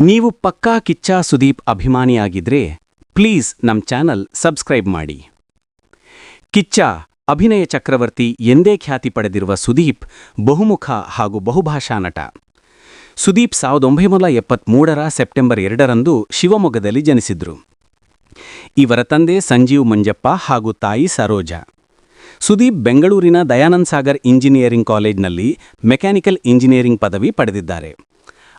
ನೀವು ಪಕ್ಕಾ ಕಿಚ್ಚಾ ಸುದೀಪ್ ಅಭಿಮಾನಿಯಾಗಿದ್ರೆ ಪ್ಲೀಸ್ ನಮ್ಮ ಚಾನಲ್ ಸಬ್ಸ್ಕ್ರೈಬ್ ಮಾಡಿ. ಕಿಚ್ಚ, ಅಭಿನಯ ಚಕ್ರವರ್ತಿ ಎಂದೇ ಖ್ಯಾತಿ ಪಡೆದಿರುವ ಸುದೀಪ್ ಬಹುಮುಖ ಹಾಗೂ ಬಹುಭಾಷಾ ನಟ. ಸುದೀಪ್ ಸಾವಿರದ ಒಂಬೈನೂರ ಎಪ್ಪತ್ಮೂರರ ಸೆಪ್ಟೆಂಬರ್ ಎರಡರಂದು ಶಿವಮೊಗ್ಗದಲ್ಲಿ ಜನಿಸಿದ್ರು. ಇವರ ತಂದೆ ಸಂಜೀವ್ ಮಂಜಪ್ಪ ಹಾಗೂ ತಾಯಿ ಸರೋಜಾ. ಸುದೀಪ್ ಬೆಂಗಳೂರಿನ ದಯಾನಂದ್ ಸಾಗರ್ ಇಂಜಿನಿಯರಿಂಗ್ ಕಾಲೇಜ್ನಲ್ಲಿ ಮೆಕ್ಯಾನಿಕಲ್ ಇಂಜಿನಿಯರಿಂಗ್ ಪದವಿ ಪಡೆದಿದ್ದಾರೆ.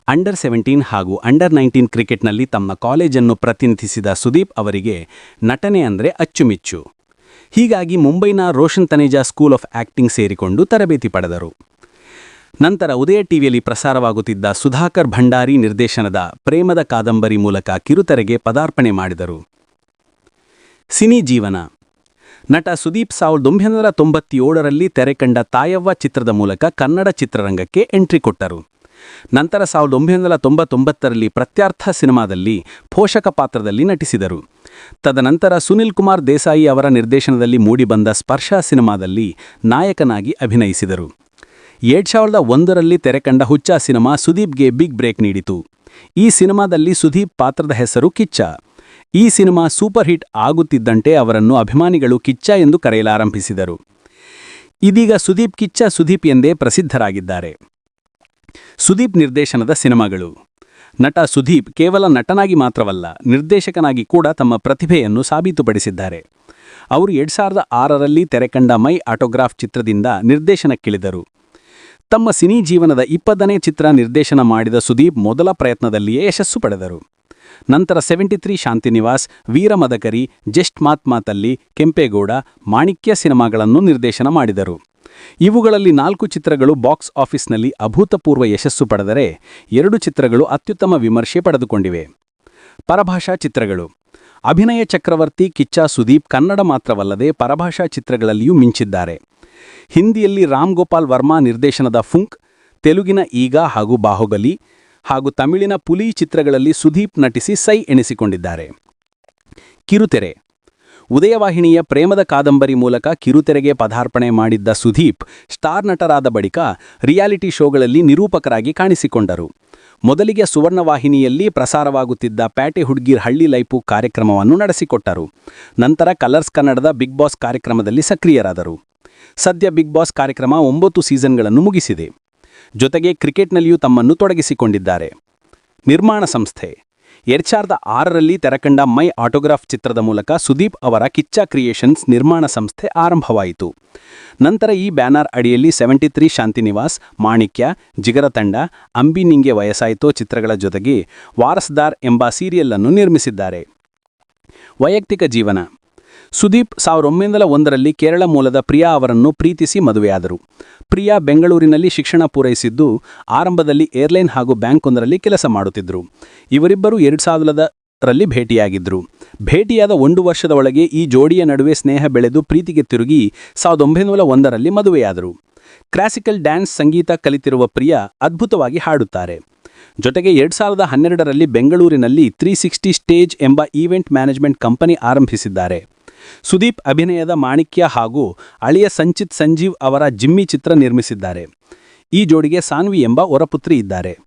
ಅಂಡರ್ ಸೆವೆಂಟೀನ್ ಹಾಗೂ ಅಂಡರ್ ನೈನ್ಟೀನ್ ಕ್ರಿಕೆಟ್ನಲ್ಲಿ ತಮ್ಮ ಕಾಲೇಜನ್ನು ಪ್ರತಿನಿಧಿಸಿದ ಸುದೀಪ್ ಅವರಿಗೆ ನಟನೆ ಅಂದರೆ ಅಚ್ಚುಮಿಚ್ಚು. ಹೀಗಾಗಿ ಮುಂಬೈನ Roshan Taneja school of acting ಸೇರಿಕೊಂಡು ತರಬೇತಿ ಪಡೆದರು. ನಂತರ ಉದಯ ಟಿವಿಯಲ್ಲಿ ಪ್ರಸಾರವಾಗುತ್ತಿದ್ದ ಸುಧಾಕರ್ ಭಂಡಾರಿ ನಿರ್ದೇಶನದ ಪ್ರೇಮದ ಕಾದಂಬರಿ ಮೂಲಕ ಕಿರುತೆರೆಗೆ ಪದಾರ್ಪಣೆ ಮಾಡಿದರು. ಸಿನಿ ಜೀವನ. ನಟ ಸುದೀಪ್ ಸಾವಿರದ ಒಂಬೈನೂರ ತೊಂಬತ್ತೇಳರಲ್ಲಿ ತೆರೆಕಂಡ ತಾಯವ್ವ ಚಿತ್ರದ ಮೂಲಕ ಕನ್ನಡ ಚಿತ್ರರಂಗಕ್ಕೆ ಎಂಟ್ರಿ ಕೊಟ್ಟರು. ನಂತರ ಸಾವಿರದ ಒಂಬೈನೂರ ತೊಂಬತ್ತೊಂಬತ್ತರಲ್ಲಿ ಪ್ರತ್ಯರ್ಥ ಸಿನಿಮಾದಲ್ಲಿ ಪೋಷಕ ಪಾತ್ರದಲ್ಲಿ ನಟಿಸಿದರು. ತದನಂತರ ಸುನಿಲ್ ಕುಮಾರ್ ದೇಸಾಯಿ ಅವರ ನಿರ್ದೇಶನದಲ್ಲಿ ಮೂಡಿಬಂದ ಸ್ಪರ್ಶ ಸಿನಿಮಾದಲ್ಲಿ ನಾಯಕನಾಗಿ ಅಭಿನಯಿಸಿದರು. ಎರಡ್ ಸಾವಿರದ ಒಂದರಲ್ಲಿ ತೆರೆಕಂಡ ಹುಚ್ಚ ಸಿನಿಮಾ ಸುದೀಪ್ಗೆ ಬಿಗ್ ಬ್ರೇಕ್ ನೀಡಿತು. ಈ ಸಿನಿಮಾದಲ್ಲಿ ಸುದೀಪ್ ಪಾತ್ರದ ಹೆಸರು ಕಿಚ್ಚ. ಈ ಸಿನಿಮಾ ಸೂಪರ್ ಹಿಟ್ ಆಗುತ್ತಿದ್ದಂತೆ ಅವರನ್ನು ಅಭಿಮಾನಿಗಳು ಕಿಚ್ಚ ಎಂದು ಕರೆಯಲಾರಂಭಿಸಿದರು. ಇದೀಗ ಸುದೀಪ್ ಕಿಚ್ಚ ಸುದೀಪ್ ಎಂದೇ ಪ್ರಸಿದ್ಧರಾಗಿದ್ದಾರೆ. ಸುದೀಪ್ ನಿರ್ದೇಶನದ ಸಿನಿಮಾಗಳು. ನಟ ಸುದೀಪ್ ಕೇವಲ ನಟನಾಗಿ ಮಾತ್ರವಲ್ಲ, ನಿರ್ದೇಶಕನಾಗಿ ಕೂಡ ತಮ್ಮ ಪ್ರತಿಭೆಯನ್ನು ಸಾಬೀತುಪಡಿಸಿದ್ದಾರೆ. ಅವರು ಎರಡು ಸಾವಿರದ ಆರರಲ್ಲಿ ತೆರೆಕಂಡ ಮೈ ಆಟೋಗ್ರಾಫ್ ಚಿತ್ರದಿಂದ ನಿರ್ದೇಶನಕ್ಕಿಳಿದರು. ತಮ್ಮ ಸಿನಿ ಜೀವನದ ಇಪ್ಪತ್ತನೇ ಚಿತ್ರ ನಿರ್ದೇಶನ ಮಾಡಿದ ಸುದೀಪ್ ಮೊದಲ ಪ್ರಯತ್ನದಲ್ಲಿಯೇ ಯಶಸ್ಸು ಪಡೆದರು. ನಂತರ seventy three Shantinivas, Veeramadakari, just ಮಾತ್ ಮಾತಲ್ಲಿ ಕೆಂಪೇಗೌಡ ಮಾಣಿಕ್ಯ ಸಿನಿಮಾಗಳನ್ನು ನಿರ್ದೇಶನ ಮಾಡಿದರು. ಇವುಗಳಲ್ಲಿ ನಾಲ್ಕು ಚಿತ್ರಗಳು ಬಾಕ್ಸ್ ಆಫೀಸ್ನಲ್ಲಿ ಅಭೂತಪೂರ್ವ ಯಶಸ್ಸು ಪಡೆದರೆ ಎರಡು ಚಿತ್ರಗಳು ಅತ್ಯುತ್ತಮ ವಿಮರ್ಶೆ ಪಡೆದುಕೊಂಡಿವೆ. ಪರಭಾಷಾ ಚಿತ್ರಗಳು. ಅಭಿನಯ ಚಕ್ರವರ್ತಿ ಕಿಚ್ಚ ಸುದೀಪ್ ಕನ್ನಡ ಮಾತ್ರವಲ್ಲದೆ ಪರಭಾಷಾ ಚಿತ್ರಗಳಲ್ಲಿಯೂ ಮಿಂಚಿದ್ದಾರೆ. ಹಿಂದಿಯಲ್ಲಿ ರಾಮ್ ಗೋಪಾಲ್ ವರ್ಮಾ ನಿರ್ದೇಶನದ ಫುಂಕ್, ತೆಲುಗಿನ ಈಗ ಹಾಗೂ ಬಾಹುಬಲಿ ಹಾಗೂ ತಮಿಳಿನ ಪುಲಿ ಚಿತ್ರಗಳಲ್ಲಿ ಸುದೀಪ್ ನಟಿಸಿ ಸೈ ಎಣಿಸಿಕೊಂಡಿದ್ದಾರೆ ಕಿರುತೆರೆ. ಉದಯವಾಹಿನಿಯ ಪ್ರೇಮದ ಕಾದಂಬರಿ ಮೂಲಕ ಕಿರುತೆರೆಗೆ ಪದಾರ್ಪಣೆ ಮಾಡಿದ್ದ ಸುದೀಪ್, ಸ್ಟಾರ್ ನಟರಾದ ಬಳಿಕ ರಿಯಾಲಿಟಿ ಶೋಗಳಲ್ಲಿ ನಿರೂಪಕರಾಗಿ ಕಾಣಿಸಿಕೊಂಡರು. ಮೊದಲಿಗೆ ಸುವರ್ಣವಾಹಿನಿಯಲ್ಲಿ ಪ್ರಸಾರವಾಗುತ್ತಿದ್ದ ಪ್ಯಾಟೆ ಹುಡ್ಗಿರ್ ಹಳ್ಳಿ ಲೈಪು ಕಾರ್ಯಕ್ರಮವನ್ನು ನಡೆಸಿಕೊಟ್ಟರು. ನಂತರ ಕಲರ್ಸ್ ಕನ್ನಡದ ಬಿಗ್ ಬಾಸ್ ಕಾರ್ಯಕ್ರಮದಲ್ಲಿ ಸಕ್ರಿಯರಾದರು. ಸದ್ಯ ಬಿಗ್ ಬಾಸ್ ಕಾರ್ಯಕ್ರಮ ಒಂಬತ್ತು ಸೀಸನ್ಗಳನ್ನು ಮುಗಿಸಿದೆ. ಜೊತೆಗೆ ಕ್ರಿಕೆಟ್ನಲ್ಲಿಯೂ ತಮ್ಮನ್ನು ತೊಡಗಿಸಿಕೊಂಡಿದ್ದಾರೆ. ನಿರ್ಮಾಣ ಸಂಸ್ಥೆ ಎರಡ್ ಸಾವಿರದ ಆರರಲ್ಲಿ ತೆರಕಂಡ ಮೈ ಆಟೋಗ್ರಾಫ್ ಚಿತ್ರದ ಮೂಲಕ ಸುದೀಪ್ ಅವರ ಕಿಚ್ಚ ಕ್ರಿಯೇಷನ್ಸ್ ನಿರ್ಮಾಣ ಸಂಸ್ಥೆ ಆರಂಭವಾಯಿತು. ನಂತರ ಈ ಬ್ಯಾನರ್ ಅಡಿಯಲ್ಲಿ ಸೆವೆಂಟಿ ತ್ರೀ ಶಾಂತಿನಿವಾಸ್, ಮಾಣಿಕ್ಯ ಜಿಗರ ತಂಡ ಅಂಬಿ ನಿಂಗೆ ವಯಸ್ಸಾಯಿತೋ ಚಿತ್ರಗಳ ಜೊತೆಗೆ ವಾರಸ್ದಾರ್ ಎಂಬ ಸೀರಿಯಲ್ ಅನ್ನು ನಿರ್ಮಿಸಿದ್ದಾರೆ. ವೈಯಕ್ತಿಕ ಜೀವನ ಸುದೀಪ್ ಸಾವಿರದ ಒಂಬೈನೂರ ಒಂದರಲ್ಲಿ ಕೇರಳ ಮೂಲದ ಪ್ರಿಯಾ ಅವರನ್ನು ಪ್ರೀತಿಸಿ ಮದುವೆಯಾದರು. ಪ್ರಿಯಾ ಬೆಂಗಳೂರಿನಲ್ಲಿ ಶಿಕ್ಷಣ ಪೂರೈಸಿದ್ದು, ಆರಂಭದಲ್ಲಿ ಏರ್ಲೈನ್ ಹಾಗೂ ಬ್ಯಾಂಕೊಂದರಲ್ಲಿ ಕೆಲಸ ಮಾಡುತ್ತಿದ್ದರು. ಇವರಿಬ್ಬರು ಎರಡು ಸಾವಿರದರಲ್ಲಿ ಭೇಟಿಯಾಗಿದ್ದರು. ಭೇಟಿಯಾದ ಒಂದು ವರ್ಷದ ಒಳಗೆ ಈ ಜೋಡಿಯ ನಡುವೆ ಸ್ನೇಹ ಬೆಳೆದು ಪ್ರೀತಿಗೆ ತಿರುಗಿ ಸಾವಿರದ ಒಂಬೈನೂರ ಒಂದರಲ್ಲಿ ಮದುವೆಯಾದರು. ಕ್ಲಾಸಿಕಲ್ ಡ್ಯಾನ್ಸ್ ಸಂಗೀತ ಕಲಿತಿರುವ ಪ್ರಿಯಾ ಅದ್ಭುತವಾಗಿ ಹಾಡುತ್ತಾರೆ. ಜೊತೆಗೆ ಎರಡು ಸಾವಿರದ ಹನ್ನೆರಡರಲ್ಲಿ ಬೆಂಗಳೂರಿನಲ್ಲಿ ತ್ರೀ ಸಿಕ್ಸ್ಟಿ ಸ್ಟೇಜ್ ಎಂಬ ಈವೆಂಟ್ ಮ್ಯಾನೇಜ್ಮೆಂಟ್ ಕಂಪನಿ ಆರಂಭಿಸಿದ್ದಾರೆ. ಸುದೀಪ್ ಅಭಿನಯದ ಮಾಣಿಕ್ಯ ಹಾಗೂ ಅಳಿಯ ಸಂಚಿತ್ ಸಂಜೀವ್ ಅವರ ಜಿಮ್ಮಿ ಚಿತ್ರ ನಿರ್ಮಿಸಿದ್ದಾರೆ. ಈ ಜೋಡಿಗೆ ಸಾನ್ವಿ ಎಂಬ ಹೊರಪುತ್ರಿ ಇದ್ದಾರೆ.